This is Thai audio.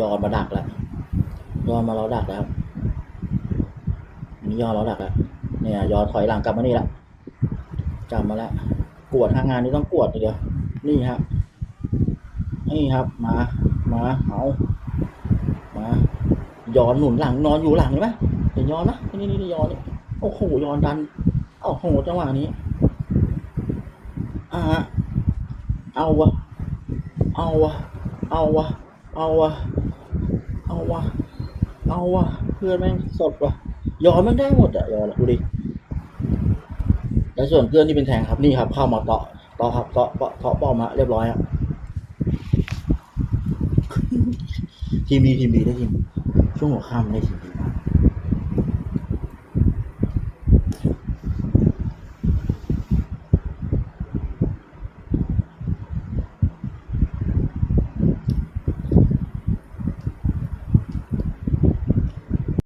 ยอนมาดักแล้ว ยอนมาเราดักแล้วนี่ยอนเราดักแล้วเนี่ยยอนถอยหลังกลับมานี่ละกลับมาแล้วกวดทางงานนี้ต้องกวดเดียวนี่ครับ นี่ครับมา มาเอามา ย้อนหนุนหลังนอนอยู่หลังเห็นไหมเห็นย้อนไหมนี่นี่นี่ย้อนนี่โอ้โหย้อนดันโอ้โหจังหวะนี้อ่าเอาวะเอาวะเอาวะเอาวะ เอาวะเอาวะเพื่อนแม่งสดวะยอนมันได้หมดอะยอนอะดูดิแล้วส่วนเพื่อนที่เป็นแทงครับนี่ครับ เข้ามาเตาะเตาะครับเตาะเตาะเตาะป้อมฮะเรียบร้อยอะทีมดีทีมดีได้ทีมช่วงหัวค่ำได้ทีมดี